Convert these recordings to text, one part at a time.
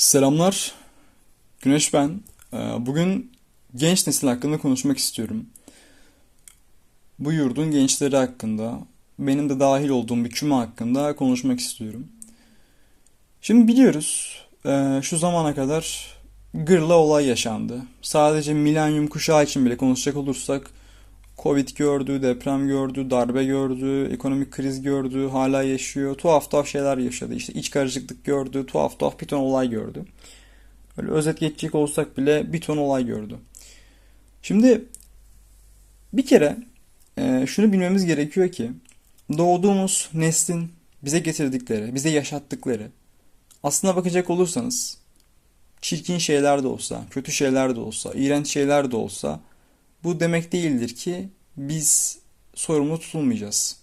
Selamlar. Güneş ben. Ee, Bugün genç nesil hakkında konuşmak istiyorum. Bu yurdun gençleri hakkında, benim de dahil olduğum bir küme hakkında konuşmak istiyorum. Şimdi biliyoruz, e, şu zamana kadar gırla olay yaşandı. Sadece milenyum kuşağı için bile konuşacak olursak, Covid gördü, deprem gördü, darbe gördü, ekonomik kriz gördü, hala yaşıyor. Tuhaf tuhaf şeyler yaşadı. İşte iç karışıklık gördü, tuhaf tuhaf bir ton olay gördü. Böyle özet geçecek olsak bile bir ton olay gördü. Şimdi bir kere e, şunu bilmemiz gerekiyor ki doğduğumuz neslin bize getirdikleri, bize yaşattıkları aslına bakacak olursanız çirkin şeyler de olsa, kötü şeyler de olsa, iğrenç şeyler de olsa bu demek değildir ki biz sorumlu tutulmayacağız.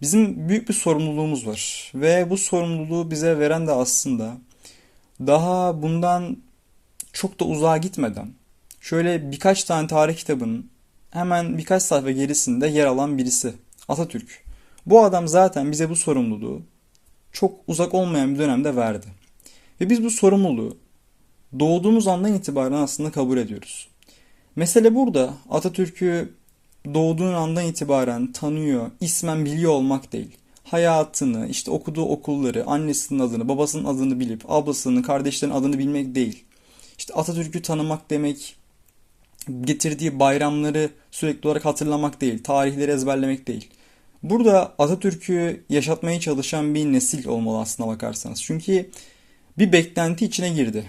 Bizim büyük bir sorumluluğumuz var ve bu sorumluluğu bize veren de aslında daha bundan çok da uzağa gitmeden şöyle birkaç tane tarih kitabının hemen birkaç sayfa gerisinde yer alan birisi Atatürk. Bu adam zaten bize bu sorumluluğu çok uzak olmayan bir dönemde verdi. Ve biz bu sorumluluğu doğduğumuz andan itibaren aslında kabul ediyoruz. Mesele burada Atatürk'ü doğduğun andan itibaren tanıyor, ismen biliyor olmak değil. Hayatını, işte okuduğu okulları, annesinin adını, babasının adını bilip, ablasının, kardeşlerinin adını bilmek değil. İşte Atatürk'ü tanımak demek, getirdiği bayramları sürekli olarak hatırlamak değil, tarihleri ezberlemek değil. Burada Atatürk'ü yaşatmaya çalışan bir nesil olmalı aslına bakarsanız. Çünkü bir beklenti içine girdi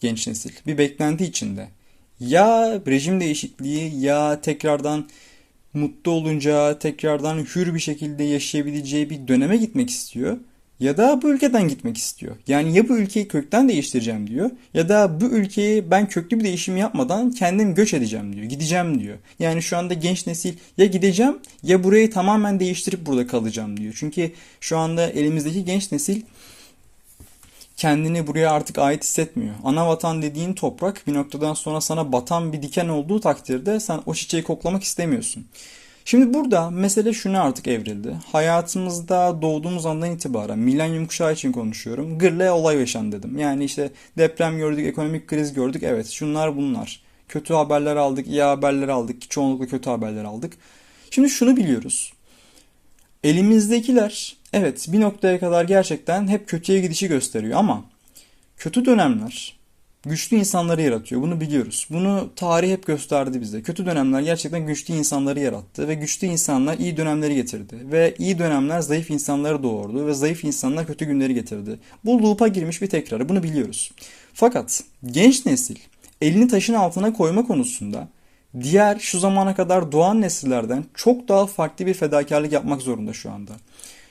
genç nesil. Bir beklenti içinde. Ya rejim değişikliği ya tekrardan mutlu olunca tekrardan hür bir şekilde yaşayabileceği bir döneme gitmek istiyor. Ya da bu ülkeden gitmek istiyor. Yani ya bu ülkeyi kökten değiştireceğim diyor. Ya da bu ülkeyi ben köklü bir değişim yapmadan kendim göç edeceğim diyor. Gideceğim diyor. Yani şu anda genç nesil ya gideceğim ya burayı tamamen değiştirip burada kalacağım diyor. Çünkü şu anda elimizdeki genç nesil kendini buraya artık ait hissetmiyor. Ana vatan dediğin toprak bir noktadan sonra sana batan bir diken olduğu takdirde sen o çiçeği koklamak istemiyorsun. Şimdi burada mesele şuna artık evrildi. Hayatımızda doğduğumuz andan itibaren milenyum kuşağı için konuşuyorum. Gırla olay yaşan dedim. Yani işte deprem gördük, ekonomik kriz gördük. Evet şunlar bunlar. Kötü haberler aldık, iyi haberler aldık. Çoğunlukla kötü haberler aldık. Şimdi şunu biliyoruz. Elimizdekiler evet bir noktaya kadar gerçekten hep kötüye gidişi gösteriyor ama kötü dönemler güçlü insanları yaratıyor. Bunu biliyoruz. Bunu tarih hep gösterdi bize. Kötü dönemler gerçekten güçlü insanları yarattı ve güçlü insanlar iyi dönemleri getirdi. Ve iyi dönemler zayıf insanları doğurdu ve zayıf insanlar kötü günleri getirdi. Bu loop'a girmiş bir tekrarı. Bunu biliyoruz. Fakat genç nesil elini taşın altına koyma konusunda diğer şu zamana kadar doğan nesillerden çok daha farklı bir fedakarlık yapmak zorunda şu anda.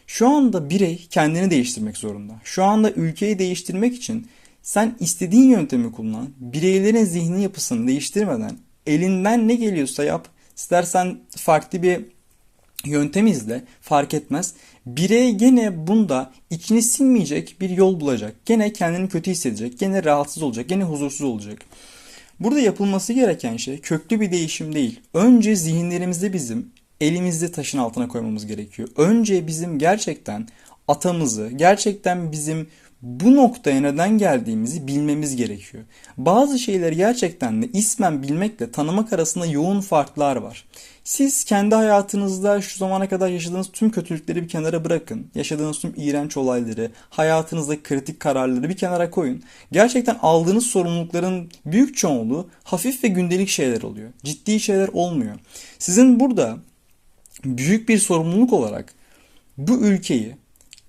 Şu anda birey kendini değiştirmek zorunda. Şu anda ülkeyi değiştirmek için sen istediğin yöntemi kullan. Bireylerin zihni yapısını değiştirmeden elinden ne geliyorsa yap. İstersen farklı bir yöntem izle fark etmez. Birey gene bunda içini sinmeyecek bir yol bulacak. Gene kendini kötü hissedecek. Gene rahatsız olacak. Gene huzursuz olacak. Burada yapılması gereken şey köklü bir değişim değil. Önce zihinlerimizde bizim elimizde taşın altına koymamız gerekiyor. Önce bizim gerçekten atamızı, gerçekten bizim bu noktaya neden geldiğimizi bilmemiz gerekiyor. Bazı şeyleri gerçekten de ismen bilmekle tanımak arasında yoğun farklar var. Siz kendi hayatınızda şu zamana kadar yaşadığınız tüm kötülükleri bir kenara bırakın. Yaşadığınız tüm iğrenç olayları, hayatınızdaki kritik kararları bir kenara koyun. Gerçekten aldığınız sorumlulukların büyük çoğunluğu hafif ve gündelik şeyler oluyor. Ciddi şeyler olmuyor. Sizin burada büyük bir sorumluluk olarak bu ülkeyi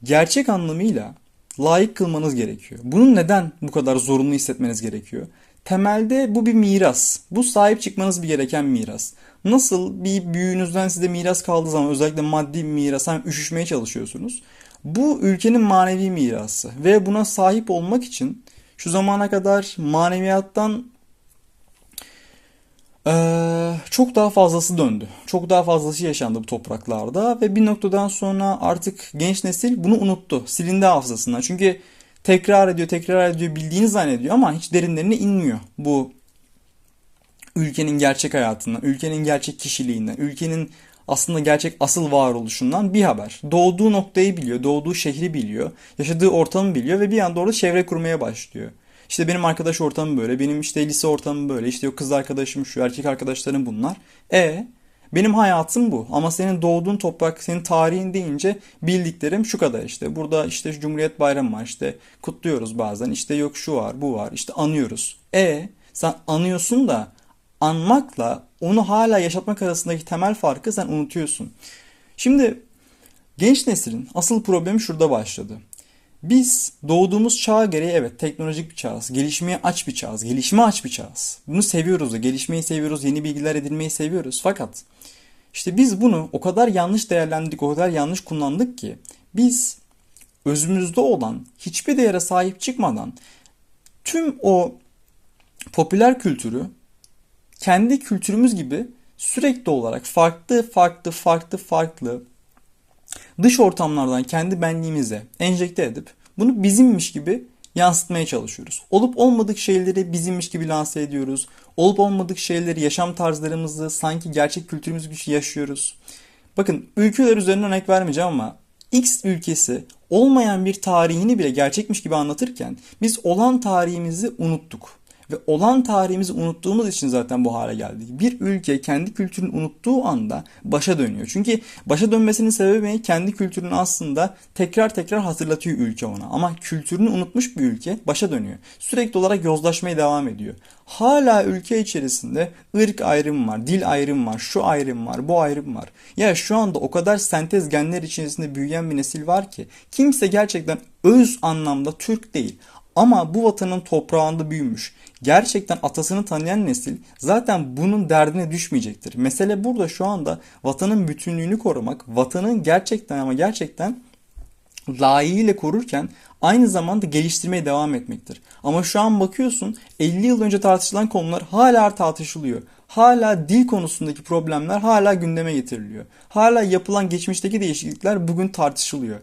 gerçek anlamıyla layık kılmanız gerekiyor. Bunun neden bu kadar zorunlu hissetmeniz gerekiyor? Temelde bu bir miras. Bu sahip çıkmanız bir gereken miras. Nasıl bir büyüğünüzden size miras kaldığı zaman özellikle maddi miras hem üşüşmeye çalışıyorsunuz. Bu ülkenin manevi mirası ve buna sahip olmak için şu zamana kadar maneviyattan ee, çok daha fazlası döndü. Çok daha fazlası yaşandı bu topraklarda ve bir noktadan sonra artık genç nesil bunu unuttu. Silindi hafızasından. Çünkü tekrar ediyor, tekrar ediyor, bildiğini zannediyor ama hiç derinlerine inmiyor bu ülkenin gerçek hayatından, ülkenin gerçek kişiliğinden, ülkenin aslında gerçek asıl varoluşundan bir haber. Doğduğu noktayı biliyor, doğduğu şehri biliyor, yaşadığı ortamı biliyor ve bir anda orada çevre kurmaya başlıyor. İşte benim arkadaş ortamım böyle, benim işte lise ortamım böyle, işte yok kız arkadaşım şu, erkek arkadaşlarım bunlar. E benim hayatım bu ama senin doğduğun toprak, senin tarihin deyince bildiklerim şu kadar işte. Burada işte Cumhuriyet Bayramı var işte kutluyoruz bazen işte yok şu var bu var işte anıyoruz. E sen anıyorsun da anmakla onu hala yaşatmak arasındaki temel farkı sen unutuyorsun. Şimdi genç neslin asıl problemi şurada başladı. Biz doğduğumuz çağa gereği evet teknolojik bir çağız. Gelişmeye aç bir çağız. Gelişme aç bir çağız. Bunu seviyoruz da. Gelişmeyi seviyoruz. Yeni bilgiler edinmeyi seviyoruz. Fakat işte biz bunu o kadar yanlış değerlendirdik, o kadar yanlış kullandık ki biz özümüzde olan hiçbir değere sahip çıkmadan tüm o popüler kültürü kendi kültürümüz gibi sürekli olarak farklı farklı farklı farklı dış ortamlardan kendi benliğimize enjekte edip bunu bizimmiş gibi yansıtmaya çalışıyoruz. Olup olmadık şeyleri bizimmiş gibi lanse ediyoruz. Olup olmadık şeyleri, yaşam tarzlarımızı sanki gerçek kültürümüz gibi yaşıyoruz. Bakın ülkeler üzerinden örnek vermeyeceğim ama X ülkesi olmayan bir tarihini bile gerçekmiş gibi anlatırken biz olan tarihimizi unuttuk. Ve olan tarihimizi unuttuğumuz için zaten bu hale geldik. Bir ülke kendi kültürünü unuttuğu anda başa dönüyor. Çünkü başa dönmesinin sebebi kendi kültürünü aslında tekrar tekrar hatırlatıyor ülke ona. Ama kültürünü unutmuş bir ülke başa dönüyor. Sürekli olarak yozlaşmaya devam ediyor. Hala ülke içerisinde ırk ayrımı var, dil ayrımı var, şu ayrım var, bu ayrım var. Ya şu anda o kadar sentez genler içerisinde büyüyen bir nesil var ki kimse gerçekten öz anlamda Türk değil. Ama bu vatanın toprağında büyümüş. Gerçekten atasını tanıyan nesil zaten bunun derdine düşmeyecektir. Mesele burada şu anda vatanın bütünlüğünü korumak, vatanın gerçekten ama gerçekten layığıyla korurken aynı zamanda geliştirmeye devam etmektir. Ama şu an bakıyorsun 50 yıl önce tartışılan konular hala tartışılıyor. Hala dil konusundaki problemler hala gündeme getiriliyor. Hala yapılan geçmişteki değişiklikler bugün tartışılıyor.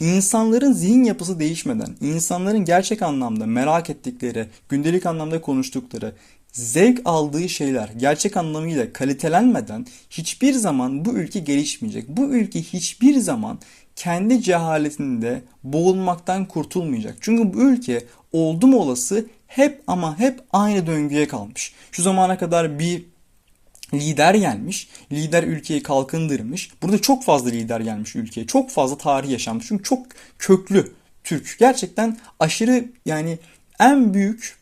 İnsanların zihin yapısı değişmeden, insanların gerçek anlamda merak ettikleri, gündelik anlamda konuştukları, zevk aldığı şeyler gerçek anlamıyla kalitelenmeden hiçbir zaman bu ülke gelişmeyecek. Bu ülke hiçbir zaman kendi cehaletinde boğulmaktan kurtulmayacak. Çünkü bu ülke oldum olası hep ama hep aynı döngüye kalmış. Şu zamana kadar bir lider gelmiş. Lider ülkeyi kalkındırmış. Burada çok fazla lider gelmiş ülkeye. Çok fazla tarih yaşanmış. Çünkü çok köklü Türk. Gerçekten aşırı yani en büyük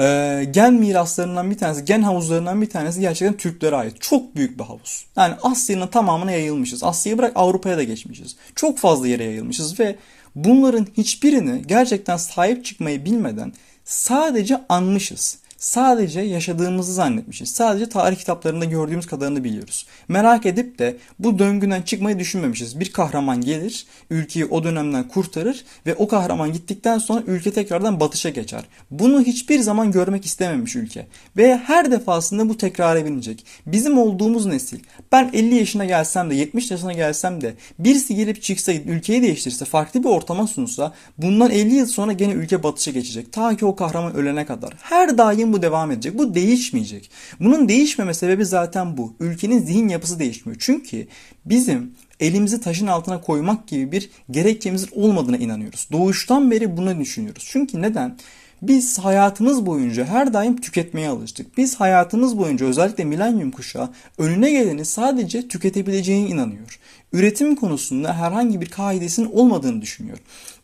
e, gen miraslarından bir tanesi, gen havuzlarından bir tanesi gerçekten Türklere ait. Çok büyük bir havuz. Yani Asya'nın tamamına yayılmışız. Asya'yı bırak Avrupa'ya da geçmişiz. Çok fazla yere yayılmışız ve bunların hiçbirini gerçekten sahip çıkmayı bilmeden sadece anmışız sadece yaşadığımızı zannetmişiz. Sadece tarih kitaplarında gördüğümüz kadarını biliyoruz. Merak edip de bu döngüden çıkmayı düşünmemişiz. Bir kahraman gelir, ülkeyi o dönemden kurtarır ve o kahraman gittikten sonra ülke tekrardan batışa geçer. Bunu hiçbir zaman görmek istememiş ülke. Ve her defasında bu tekrar binecek. Bizim olduğumuz nesil, ben 50 yaşına gelsem de 70 yaşına gelsem de birisi gelip çıksa ülkeyi değiştirse, farklı bir ortama sunsa bundan 50 yıl sonra gene ülke batışa geçecek. Ta ki o kahraman ölene kadar. Her daim bu devam edecek. Bu değişmeyecek. Bunun değişmeme sebebi zaten bu. Ülkenin zihin yapısı değişmiyor. Çünkü bizim elimizi taşın altına koymak gibi bir gerekçemizin olmadığına inanıyoruz. Doğuştan beri bunu düşünüyoruz. Çünkü neden? Biz hayatımız boyunca her daim tüketmeye alıştık. Biz hayatımız boyunca özellikle milenyum kuşağı önüne geleni sadece tüketebileceğine inanıyor. Üretim konusunda herhangi bir kaidesinin olmadığını düşünüyor.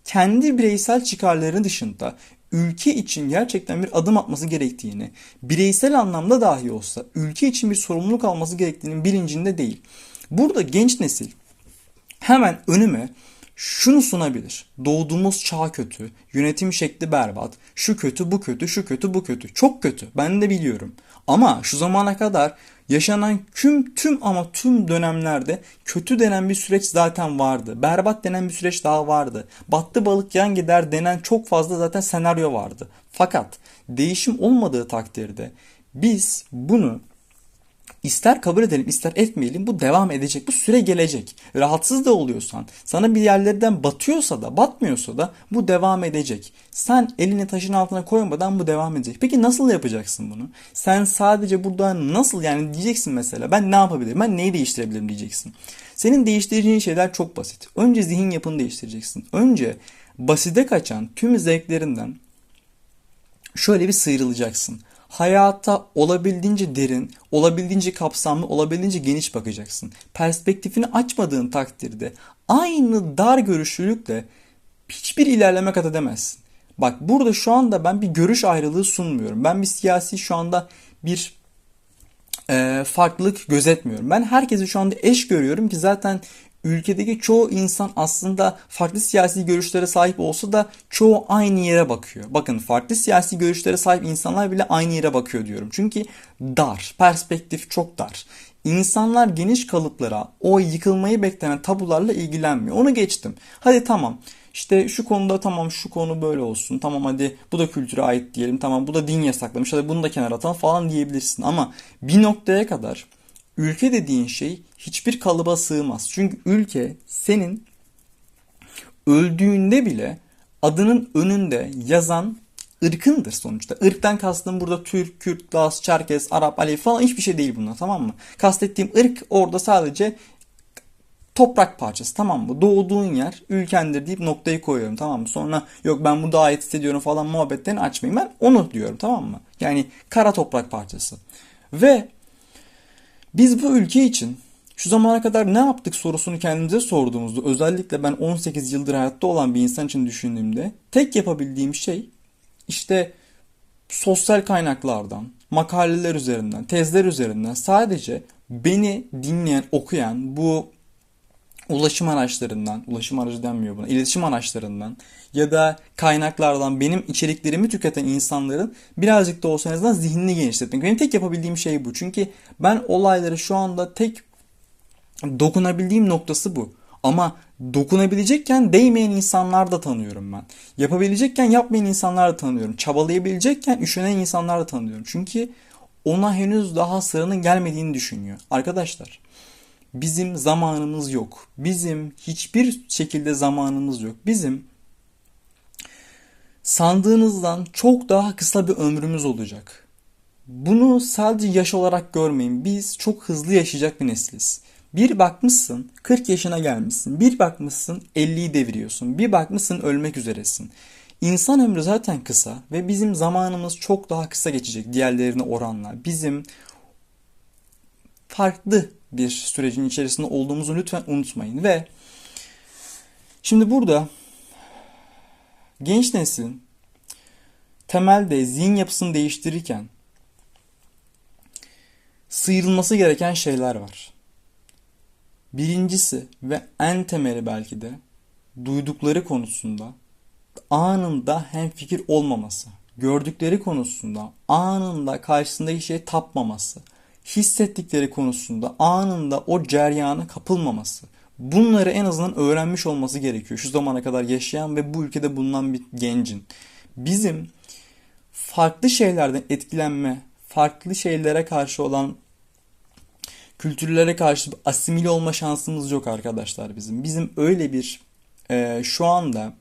Kendi bireysel çıkarları dışında ülke için gerçekten bir adım atması gerektiğini, bireysel anlamda dahi olsa ülke için bir sorumluluk alması gerektiğinin bilincinde değil. Burada genç nesil hemen önüme şunu sunabilir. Doğduğumuz çağ kötü, yönetim şekli berbat, şu kötü, bu kötü, şu kötü, bu kötü. Çok kötü. Ben de biliyorum. Ama şu zamana kadar yaşanan tüm tüm ama tüm dönemlerde kötü denen bir süreç zaten vardı. Berbat denen bir süreç daha vardı. Battı balık yan gider denen çok fazla zaten senaryo vardı. Fakat değişim olmadığı takdirde biz bunu İster kabul edelim ister etmeyelim bu devam edecek. Bu süre gelecek. Rahatsız da oluyorsan sana bir yerlerden batıyorsa da batmıyorsa da bu devam edecek. Sen elini taşın altına koymadan bu devam edecek. Peki nasıl yapacaksın bunu? Sen sadece burada nasıl yani diyeceksin mesela ben ne yapabilirim? Ben neyi değiştirebilirim diyeceksin. Senin değiştireceğin şeyler çok basit. Önce zihin yapını değiştireceksin. Önce basite kaçan tüm zevklerinden şöyle bir sıyrılacaksın hayata olabildiğince derin, olabildiğince kapsamlı, olabildiğince geniş bakacaksın. Perspektifini açmadığın takdirde aynı dar görüşlülükle hiçbir ilerleme kat edemezsin. Bak burada şu anda ben bir görüş ayrılığı sunmuyorum. Ben bir siyasi şu anda bir e, farklılık gözetmiyorum. Ben herkesi şu anda eş görüyorum ki zaten ülkedeki çoğu insan aslında farklı siyasi görüşlere sahip olsa da çoğu aynı yere bakıyor. Bakın farklı siyasi görüşlere sahip insanlar bile aynı yere bakıyor diyorum. Çünkü dar, perspektif çok dar. İnsanlar geniş kalıplara, o yıkılmayı beklenen tabularla ilgilenmiyor. Onu geçtim. Hadi tamam. İşte şu konuda tamam şu konu böyle olsun. Tamam hadi bu da kültüre ait diyelim. Tamam bu da din yasaklamış. Hadi bunu da kenara atalım falan diyebilirsin. Ama bir noktaya kadar ülke dediğin şey hiçbir kalıba sığmaz. Çünkü ülke senin öldüğünde bile adının önünde yazan ırkındır sonuçta. Irktan kastım burada Türk, Kürt, Laz, Çerkes, Arap, Alevi falan hiçbir şey değil bunlar tamam mı? Kastettiğim ırk orada sadece toprak parçası tamam mı? Doğduğun yer ülkendir deyip noktayı koyuyorum tamam mı? Sonra yok ben burada ait hissediyorum falan muhabbetlerini açmayayım. Ben onu diyorum tamam mı? Yani kara toprak parçası. Ve biz bu ülke için şu zamana kadar ne yaptık sorusunu kendimize sorduğumuzda özellikle ben 18 yıldır hayatta olan bir insan için düşündüğümde tek yapabildiğim şey işte sosyal kaynaklardan, makaleler üzerinden, tezler üzerinden sadece beni dinleyen, okuyan bu ulaşım araçlarından, ulaşım aracı denmiyor buna, iletişim araçlarından ya da kaynaklardan benim içeriklerimi tüketen insanların birazcık da olsa en azından zihnini genişletmek. Benim tek yapabildiğim şey bu. Çünkü ben olayları şu anda tek dokunabildiğim noktası bu. Ama dokunabilecekken değmeyen insanlar da tanıyorum ben. Yapabilecekken yapmayan insanlar da tanıyorum. Çabalayabilecekken üşenen insanlar da tanıyorum. Çünkü ona henüz daha sıranın gelmediğini düşünüyor. Arkadaşlar bizim zamanımız yok. Bizim hiçbir şekilde zamanımız yok. Bizim sandığınızdan çok daha kısa bir ömrümüz olacak. Bunu sadece yaş olarak görmeyin. Biz çok hızlı yaşayacak bir nesiliz. Bir bakmışsın 40 yaşına gelmişsin. Bir bakmışsın 50'yi deviriyorsun. Bir bakmışsın ölmek üzeresin. İnsan ömrü zaten kısa ve bizim zamanımız çok daha kısa geçecek diğerlerine oranla. Bizim farklı bir sürecin içerisinde olduğumuzu lütfen unutmayın. Ve şimdi burada genç neslin temelde zihin yapısını değiştirirken sıyrılması gereken şeyler var. Birincisi ve en temeli belki de duydukları konusunda anında hem fikir olmaması, gördükleri konusunda anında karşısındaki şeye tapmaması, hissettikleri konusunda anında o ceryana kapılmaması. Bunları en azından öğrenmiş olması gerekiyor. Şu zamana kadar yaşayan ve bu ülkede bulunan bir gencin. Bizim farklı şeylerden etkilenme, farklı şeylere karşı olan kültürlere karşı asimile olma şansımız yok arkadaşlar bizim. Bizim öyle bir e, şu anda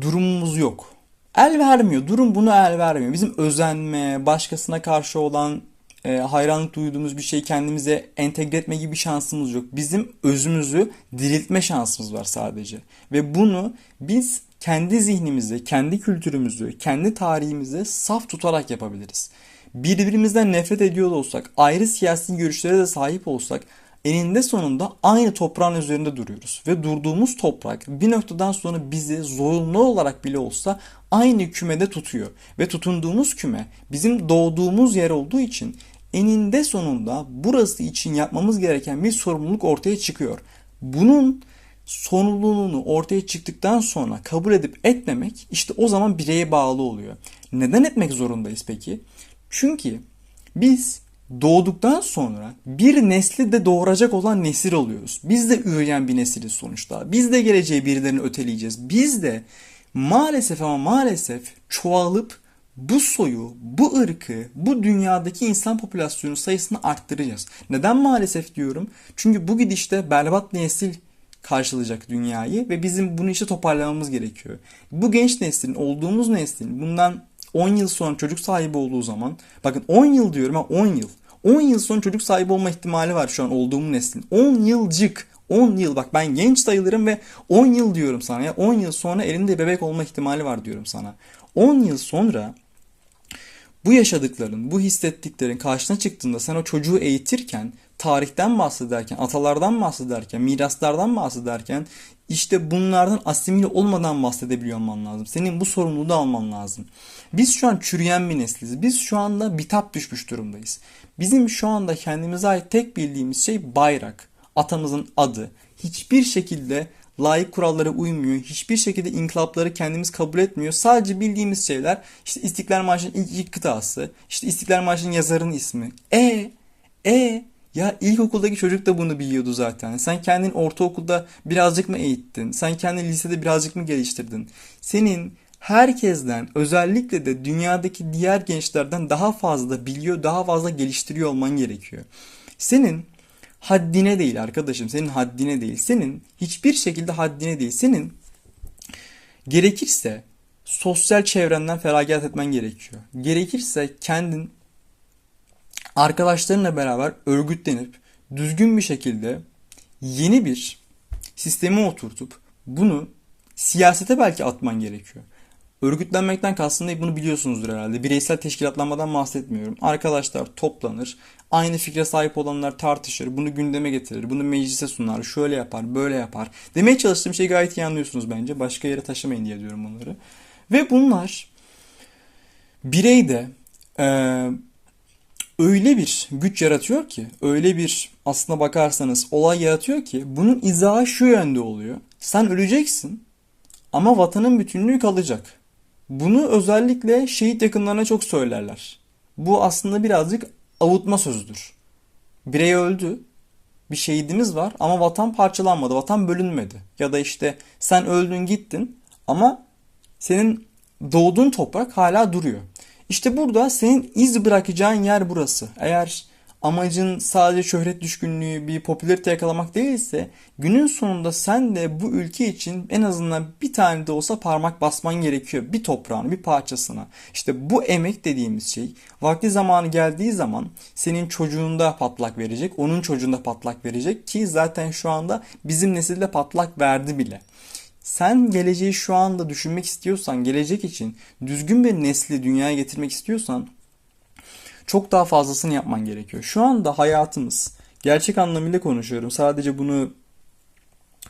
durumumuz yok. El vermiyor. Durum bunu el vermiyor. Bizim özenme, başkasına karşı olan e, hayranlık duyduğumuz bir şeyi kendimize entegre etme gibi şansımız yok. Bizim özümüzü diriltme şansımız var sadece. Ve bunu biz kendi zihnimizi, kendi kültürümüzü, kendi tarihimizi saf tutarak yapabiliriz. Birbirimizden nefret ediyor olsak, ayrı siyasi görüşlere de sahip olsak eninde sonunda aynı toprağın üzerinde duruyoruz. Ve durduğumuz toprak bir noktadan sonra bizi zorunlu olarak bile olsa aynı kümede tutuyor. Ve tutunduğumuz küme bizim doğduğumuz yer olduğu için eninde sonunda burası için yapmamız gereken bir sorumluluk ortaya çıkıyor. Bunun sorumluluğunu ortaya çıktıktan sonra kabul edip etmemek işte o zaman bireye bağlı oluyor. Neden etmek zorundayız peki? Çünkü biz doğduktan sonra bir nesli de doğuracak olan nesil oluyoruz. Biz de üreyen bir nesiliz sonuçta. Biz de geleceği birilerini öteleyeceğiz. Biz de maalesef ama maalesef çoğalıp bu soyu, bu ırkı, bu dünyadaki insan popülasyonu sayısını arttıracağız. Neden maalesef diyorum? Çünkü bu gidişte berbat nesil karşılayacak dünyayı ve bizim bunu işte toparlamamız gerekiyor. Bu genç neslin, olduğumuz neslin bundan 10 yıl sonra çocuk sahibi olduğu zaman, bakın 10 yıl diyorum ha 10 yıl. 10 yıl sonra çocuk sahibi olma ihtimali var şu an olduğum neslin. 10 yılcık 10 yıl bak ben genç sayılırım ve 10 yıl diyorum sana ya 10 yıl sonra elinde bebek olma ihtimali var diyorum sana. 10 yıl sonra bu yaşadıkların, bu hissettiklerin karşına çıktığında sen o çocuğu eğitirken, tarihten bahsederken, atalardan bahsederken, miraslardan bahsederken işte bunlardan asimile olmadan bahsedebiliyor olman lazım. Senin bu sorumluluğu da alman lazım. Biz şu an çürüyen bir nesliz. Biz şu anda bitap düşmüş durumdayız. Bizim şu anda kendimize ait tek bildiğimiz şey bayrak. Atamızın adı. Hiçbir şekilde layık kurallara uymuyor. Hiçbir şekilde inkılapları kendimiz kabul etmiyor. Sadece bildiğimiz şeyler işte İstiklal Marşı'nın ilk iki kıtası, işte İstiklal Marşı'nın yazarının ismi. E e ya ilkokuldaki çocuk da bunu biliyordu zaten. Sen kendin ortaokulda birazcık mı eğittin? Sen kendini lisede birazcık mı geliştirdin? Senin herkesten özellikle de dünyadaki diğer gençlerden daha fazla biliyor, daha fazla geliştiriyor olman gerekiyor. Senin haddine değil arkadaşım. Senin haddine değil. Senin hiçbir şekilde haddine değil. Senin gerekirse sosyal çevrenden feragat etmen gerekiyor. Gerekirse kendin arkadaşlarınla beraber örgütlenip düzgün bir şekilde yeni bir sistemi oturtup bunu siyasete belki atman gerekiyor. Örgütlenmekten kastım ne bunu biliyorsunuzdur herhalde. Bireysel teşkilatlanmadan bahsetmiyorum. Arkadaşlar toplanır, aynı fikre sahip olanlar tartışır, bunu gündeme getirir, bunu meclise sunar, şöyle yapar, böyle yapar. Demeye çalıştığım şeyi gayet iyi anlıyorsunuz bence. Başka yere taşımayın diye diyorum bunları. Ve bunlar bireyde e, öyle bir güç yaratıyor ki, öyle bir aslına bakarsanız olay yaratıyor ki bunun izahı şu yönde oluyor. Sen öleceksin ama vatanın bütünlüğü kalacak. Bunu özellikle şehit yakınlarına çok söylerler. Bu aslında birazcık avutma sözüdür. Birey öldü, bir şehidimiz var ama vatan parçalanmadı, vatan bölünmedi. Ya da işte sen öldün gittin ama senin doğduğun toprak hala duruyor. İşte burada senin iz bırakacağın yer burası. Eğer amacın sadece şöhret düşkünlüğü, bir popülarite yakalamak değilse günün sonunda sen de bu ülke için en azından bir tane de olsa parmak basman gerekiyor. Bir toprağın, bir parçasına. İşte bu emek dediğimiz şey vakti zamanı geldiği zaman senin çocuğunda patlak verecek, onun çocuğunda patlak verecek ki zaten şu anda bizim nesilde patlak verdi bile. Sen geleceği şu anda düşünmek istiyorsan, gelecek için düzgün bir nesli dünyaya getirmek istiyorsan çok daha fazlasını yapman gerekiyor. Şu anda hayatımız gerçek anlamıyla konuşuyorum. Sadece bunu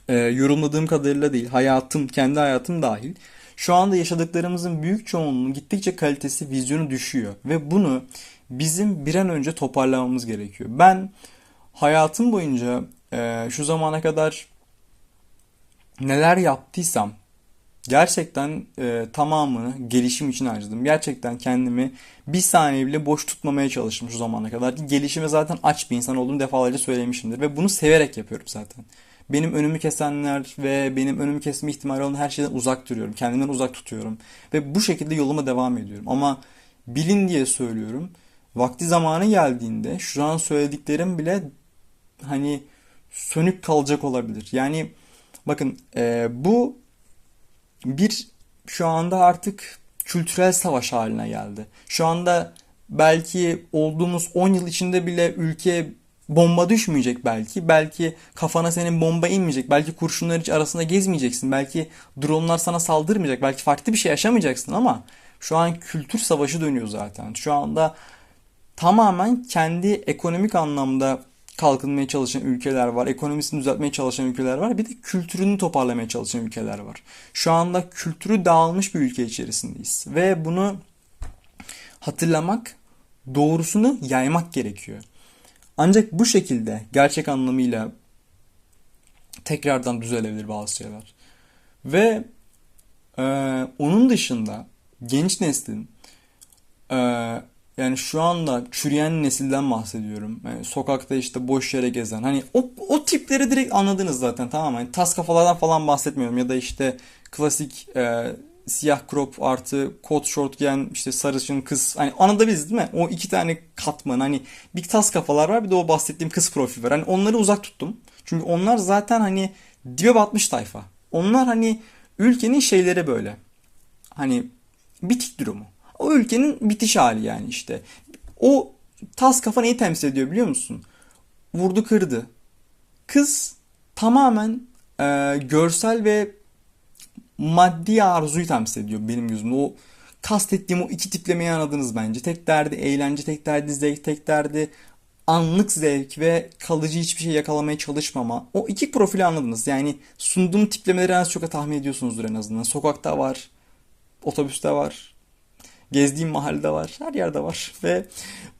e, yorumladığım kadarıyla değil. Hayatım, kendi hayatım dahil. Şu anda yaşadıklarımızın büyük çoğunluğunun gittikçe kalitesi, vizyonu düşüyor. Ve bunu bizim bir an önce toparlamamız gerekiyor. Ben hayatım boyunca e, şu zamana kadar neler yaptıysam Gerçekten e, tamamını gelişim için harcadım. Gerçekten kendimi bir saniye bile boş tutmamaya çalıştım şu zamana kadar. Gelişime zaten aç bir insan olduğumu defalarca söylemişimdir. Ve bunu severek yapıyorum zaten. Benim önümü kesenler ve benim önümü kesme ihtimali olan her şeyden uzak duruyorum. Kendimden uzak tutuyorum. Ve bu şekilde yoluma devam ediyorum. Ama bilin diye söylüyorum. Vakti zamanı geldiğinde şu an söylediklerim bile hani sönük kalacak olabilir. Yani bakın e, bu bir şu anda artık kültürel savaş haline geldi. Şu anda belki olduğumuz 10 yıl içinde bile ülkeye bomba düşmeyecek belki. Belki kafana senin bomba inmeyecek. Belki kurşunlar hiç arasında gezmeyeceksin. Belki dronlar sana saldırmayacak. Belki farklı bir şey yaşamayacaksın ama şu an kültür savaşı dönüyor zaten. Şu anda tamamen kendi ekonomik anlamda kalkınmaya çalışan ülkeler var. Ekonomisini düzeltmeye çalışan ülkeler var. Bir de kültürünü toparlamaya çalışan ülkeler var. Şu anda kültürü dağılmış bir ülke içerisindeyiz. Ve bunu hatırlamak, doğrusunu yaymak gerekiyor. Ancak bu şekilde gerçek anlamıyla tekrardan düzelebilir bazı şeyler. Ve e, onun dışında genç neslin e, yani şu anda çürüyen nesilden bahsediyorum. Yani sokakta işte boş yere gezen. Hani o, o tipleri direkt anladınız zaten tamam mı? Yani tas kafalardan falan bahsetmiyorum. Ya da işte klasik e, siyah crop artı kot short giyen işte sarışın kız hani anladınız değil mi? O iki tane katman hani bir tas kafalar var bir de o bahsettiğim kız profil var. Hani onları uzak tuttum. Çünkü onlar zaten hani dibe batmış tayfa. Onlar hani ülkenin şeyleri böyle. Hani bitik durumu. O ülkenin bitiş hali yani işte. O tas kafa neyi temsil ediyor biliyor musun? Vurdu kırdı. Kız tamamen e, görsel ve maddi arzuyu temsil ediyor benim gözümde. O kastettiğim o iki tiplemeyi anladınız bence. Tek derdi eğlence, tek derdi zevk, tek derdi anlık zevk ve kalıcı hiçbir şey yakalamaya çalışmama. O iki profili anladınız. Yani sunduğum tiplemeleri az çok tahmin ediyorsunuzdur en azından. Sokakta var, otobüste var, gezdiğim mahallede var, her yerde var. Ve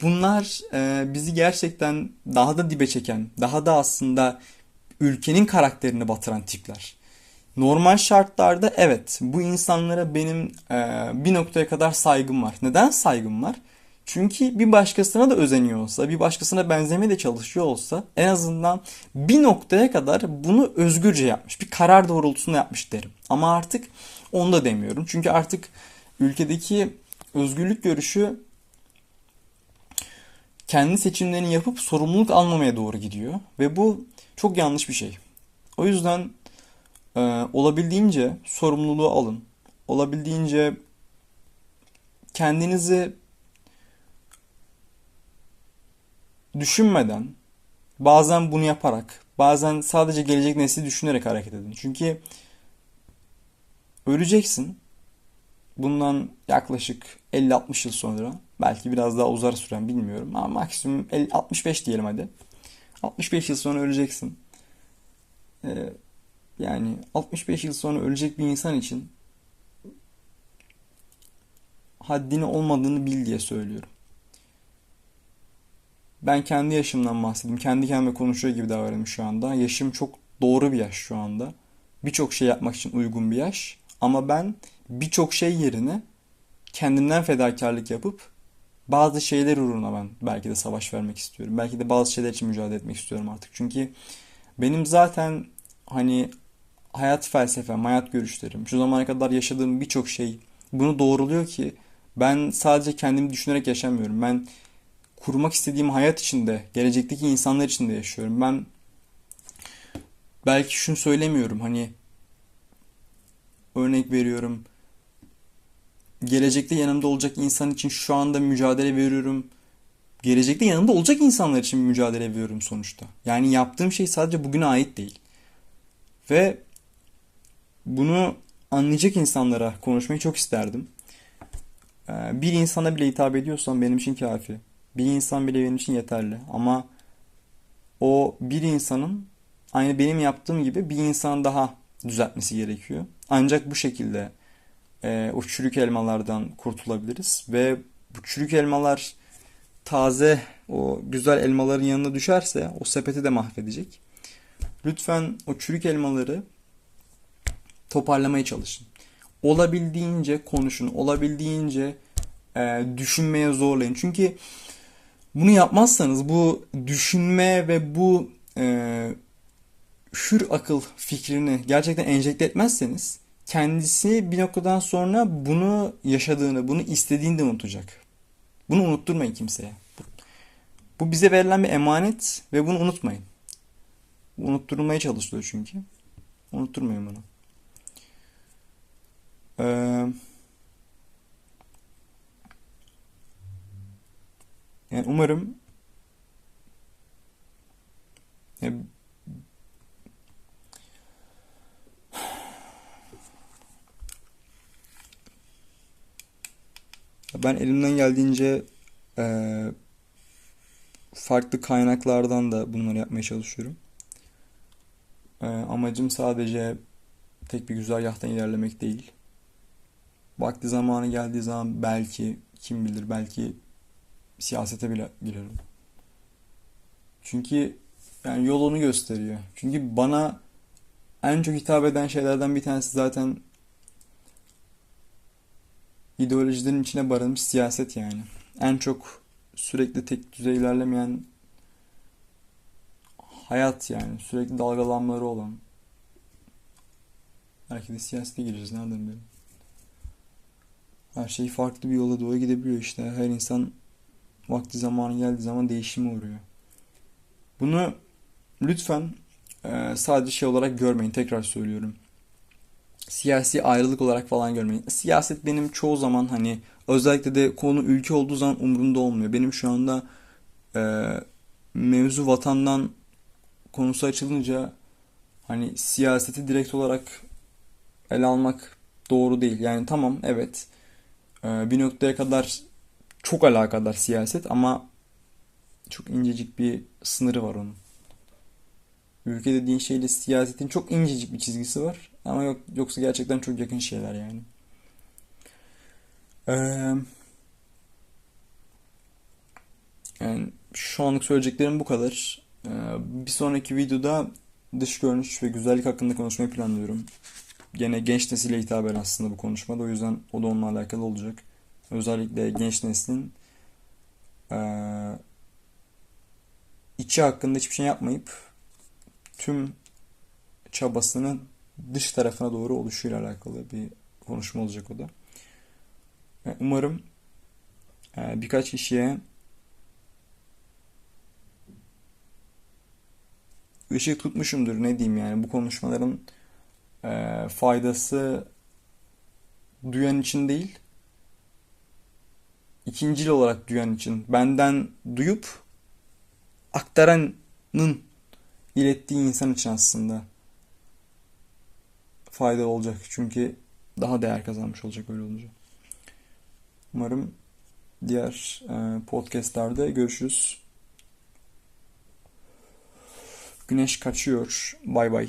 bunlar e, bizi gerçekten daha da dibe çeken, daha da aslında ülkenin karakterini batıran tipler. Normal şartlarda evet bu insanlara benim e, bir noktaya kadar saygım var. Neden saygım var? Çünkü bir başkasına da özeniyor olsa, bir başkasına benzemeye de çalışıyor olsa en azından bir noktaya kadar bunu özgürce yapmış. Bir karar doğrultusunda yapmış derim. Ama artık onu da demiyorum. Çünkü artık ülkedeki özgürlük görüşü kendi seçimlerini yapıp sorumluluk almamaya doğru gidiyor. Ve bu çok yanlış bir şey. O yüzden e, olabildiğince sorumluluğu alın. Olabildiğince kendinizi düşünmeden, bazen bunu yaparak, bazen sadece gelecek nesli düşünerek hareket edin. Çünkü öleceksin. Bundan yaklaşık 50-60 yıl sonra, belki biraz daha uzar süren bilmiyorum ama maksimum 50, 65 diyelim hadi. 65 yıl sonra öleceksin. Ee, yani 65 yıl sonra ölecek bir insan için haddini olmadığını bil diye söylüyorum. Ben kendi yaşımdan bahsedeyim. Kendi kendime konuşuyor gibi davranıyorum şu anda. Yaşım çok doğru bir yaş şu anda. Birçok şey yapmak için uygun bir yaş. Ama ben birçok şey yerine kendimden fedakarlık yapıp bazı şeyler uğruna ben belki de savaş vermek istiyorum. Belki de bazı şeyler için mücadele etmek istiyorum artık. Çünkü benim zaten hani hayat felsefem, hayat görüşlerim, şu zamana kadar yaşadığım birçok şey bunu doğruluyor ki ben sadece kendimi düşünerek yaşamıyorum. Ben kurmak istediğim hayat içinde, gelecekteki insanlar içinde yaşıyorum. Ben belki şunu söylemiyorum hani örnek veriyorum. Gelecekte yanımda olacak insan için şu anda mücadele veriyorum. Gelecekte yanımda olacak insanlar için mücadele veriyorum sonuçta. Yani yaptığım şey sadece bugüne ait değil. Ve bunu anlayacak insanlara konuşmayı çok isterdim. Ee, bir insana bile hitap ediyorsam benim için kafi. Bir insan bile benim için yeterli. Ama o bir insanın aynı benim yaptığım gibi bir insan daha düzeltmesi gerekiyor. Ancak bu şekilde e, o çürük elmalardan kurtulabiliriz. Ve bu çürük elmalar taze o güzel elmaların yanına düşerse o sepeti de mahvedecek. Lütfen o çürük elmaları toparlamaya çalışın. Olabildiğince konuşun, olabildiğince e, düşünmeye zorlayın. Çünkü bunu yapmazsanız bu düşünme ve bu e, hür akıl fikrini gerçekten enjekte etmezseniz kendisi bir noktadan sonra bunu yaşadığını, bunu istediğini de unutacak. Bunu unutturmayın kimseye. Bu bize verilen bir emanet ve bunu unutmayın. Unutturulmaya çalışılıyor çünkü. Unutturmayın bunu. Ee, yani umarım ya, ben elimden geldiğince e, farklı kaynaklardan da bunları yapmaya çalışıyorum. E, amacım sadece tek bir güzergahtan ilerlemek değil. Vakti zamanı geldiği zaman belki kim bilir belki siyasete bile girerim. Çünkü yani yol onu gösteriyor. Çünkü bana en çok hitap eden şeylerden bir tanesi zaten ideolojilerin içine barınmış siyaset yani. En çok sürekli tek düzey ilerlemeyen hayat yani. Sürekli dalgalanmaları olan. Belki de siyasete gireceğiz nereden bilelim. Her şey farklı bir yola doğru gidebiliyor işte. Her insan vakti zamanı geldiği zaman değişime uğruyor. Bunu lütfen sadece şey olarak görmeyin. Tekrar söylüyorum. Siyasi ayrılık olarak falan görmeyin. Siyaset benim çoğu zaman hani özellikle de konu ülke olduğu zaman umurumda olmuyor. Benim şu anda e, mevzu vatandan konusu açılınca hani siyaseti direkt olarak ele almak doğru değil. Yani tamam evet e, bir noktaya kadar çok alakadar siyaset ama çok incecik bir sınırı var onun. Ülke dediğin şeyle siyasetin çok incecik bir çizgisi var. Ama yok, yoksa gerçekten çok yakın şeyler yani. Ee, yani şu anlık söyleyeceklerim bu kadar. Ee, bir sonraki videoda dış görünüş ve güzellik hakkında konuşmayı planlıyorum. Gene genç nesile hitaben aslında bu konuşmada. O yüzden o da onunla alakalı olacak. Özellikle genç neslin ee, içi hakkında hiçbir şey yapmayıp tüm çabasının dış tarafına doğru oluşuyla alakalı bir konuşma olacak o da. Umarım e, birkaç kişiye ışık tutmuşumdur ne diyeyim yani bu konuşmaların e, faydası duyan için değil ikincil olarak duyan için benden duyup aktaranın ilettiği insan için aslında faydalı olacak. Çünkü daha değer kazanmış olacak öyle olunca. Umarım diğer e, podcastlerde görüşürüz. Güneş kaçıyor. Bay bay.